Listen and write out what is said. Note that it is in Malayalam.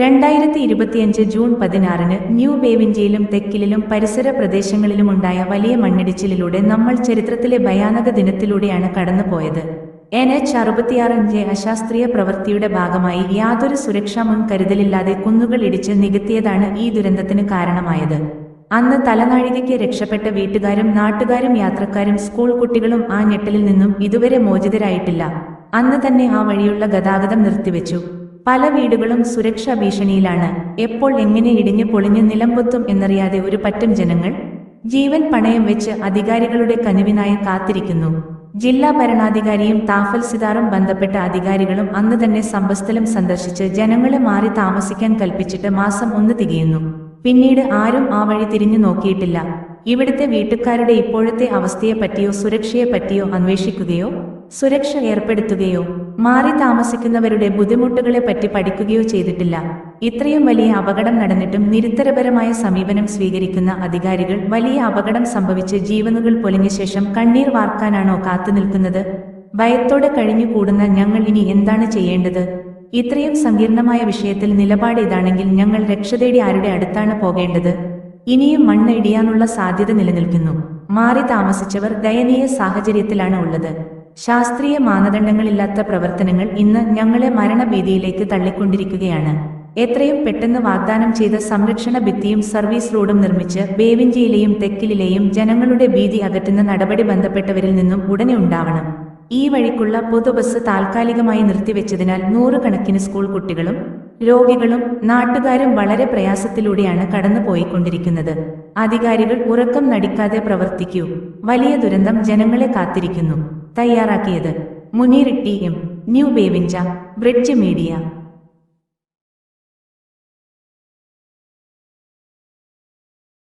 രണ്ടായിരത്തി ഇരുപത്തിയഞ്ച് ജൂൺ പതിനാറിന് ന്യൂ ബേവിഞ്ചയിലും തെക്കിലും പരിസര പ്രദേശങ്ങളിലുമുണ്ടായ വലിയ മണ്ണിടിച്ചിലിലൂടെ നമ്മൾ ചരിത്രത്തിലെ ഭയാനക ദിനത്തിലൂടെയാണ് കടന്നുപോയത്. എൻ എച്ച് അറുപത്തിയാറിന്റെ അശാസ്ത്രീയ പ്രവൃത്തിയുടെ ഭാഗമായി യാതൊരു സുരക്ഷാ മുൻകരുതലില്ലാതെ കുന്നുകൾ ഇടിച്ച് നികത്തിയതാണ് ഈ ദുരന്തത്തിന് കാരണമായത്. അന്ന് തലനാഴികയ്ക്ക് രക്ഷപ്പെട്ട വീട്ടുകാരും നാട്ടുകാരും യാത്രക്കാരും സ്കൂൾ കുട്ടികളും ആ ഞെട്ടലിൽ നിന്നും ഇതുവരെ മോചിതരായിട്ടില്ല. അന്ന് തന്നെ ആ വഴിയുള്ള ഗതാഗതം നിർത്തിവെച്ചു. പല വീടുകളും സുരക്ഷാ ഭീഷണിയിലാണ്. എപ്പോൾ എങ്ങനെ ഇടിഞ്ഞു പൊളിഞ്ഞു നിലംപൊത്തും എന്നറിയാതെ ഒരു പറ്റം ജനങ്ങൾ ജീവൻ പണയം വെച്ച് അധികാരികളുടെ കനിവിനായി കാത്തിരിക്കുന്നു. ജില്ലാ ഭരണാധികാരിയും താഫൽ സിതാറും ബന്ധപ്പെട്ട അധികാരികളും അന്ന് തന്നെ സംഭവസ്ഥലം സന്ദർശിച്ച് ജനങ്ങളെ മാറി താമസിക്കാൻ കൽപ്പിച്ചിട്ട് മാസം ഒന്ന് തികയുന്നു. പിന്നീട് ആരും ആ വഴി തിരിഞ്ഞു നോക്കിയിട്ടില്ല. ഇവിടുത്തെ വീട്ടുകാരുടെ ഇപ്പോഴത്തെ അവസ്ഥയെപ്പറ്റിയോ സുരക്ഷയെപ്പറ്റിയോ അന്വേഷിക്കുകയോ സുരക്ഷ ഏർപ്പെടുത്തുകയോ മാറി താമസിക്കുന്നവരുടെ ബുദ്ധിമുട്ടുകളെ പറ്റി പഠിക്കുകയോ ചെയ്തിട്ടില്ല. ഇത്രയും വലിയ അപകടം നടന്നിട്ടും നിരുത്തരപരമായ സമീപനം സ്വീകരിക്കുന്ന അധികാരികൾ വലിയ അപകടം സംഭവിച്ച് ജീവനുകൾ പൊലിഞ്ഞ ശേഷം കണ്ണീർ വാർക്കാനാണോ കാത്തുനിൽക്കുന്നത് ഭയത്തോടെ കഴിഞ്ഞുകൂടുന്ന ഞങ്ങൾ ഇനി എന്താണ് ചെയ്യേണ്ടത്? ഇത്രയും സങ്കീർണമായ വിഷയത്തിൽ നിലപാട് ഇതാണെങ്കിൽ ഞങ്ങൾ രക്ഷതേടി ആരുടെ അടുത്താണ് പോകേണ്ടത്? ഇനിയും മണ്ണ് ഇടിയാനുള്ള സാധ്യത നിലനിൽക്കുന്നു. മാറി താമസിച്ചവർ ദയനീയ സാഹചര്യത്തിലാണ് ഉള്ളത്. ശാസ്ത്രീയ മാനദണ്ഡങ്ങളില്ലാത്ത പ്രവർത്തനങ്ങൾ ഇന്ന് ഞങ്ങളെ മരണഭീതിയിലേക്ക് തള്ളിക്കൊണ്ടിരിക്കുകയാണ്. എത്രയും പെട്ടെന്ന് വാഗ്ദാനം ചെയ്ത സംരക്ഷണ ഭിത്തിയും സർവീസ് റോഡും നിർമ്മിച്ച് ബേവിഞ്ചിയിലെയും തെക്കിലെയും ജനങ്ങളുടെ ഭീതി അകറ്റുന്ന നടപടി ബന്ധപ്പെട്ടവരിൽ നിന്നും ഉടനെ ഉണ്ടാവണം. ഈ വഴിക്കുള്ള പൊതുബസ് താൽക്കാലികമായി നിർത്തിവെച്ചതിനാൽ നൂറുകണക്കിന് സ്കൂൾ കുട്ടികളും രോഗികളും നാട്ടുകാരും വളരെ പ്രയാസത്തിലൂടെയാണ് കടന്നുപോയിക്കൊണ്ടിരിക്കുന്നത്. അധികാരികൾ ഉറക്കം നടിക്കാതെ പ്രവർത്തിക്കൂ. വലിയ ദുരന്തം ജനങ്ങളെ കാത്തിരിക്കുന്നു. തയ്യാറാക്കിയത്. Munir T M new Bevinja bridge media.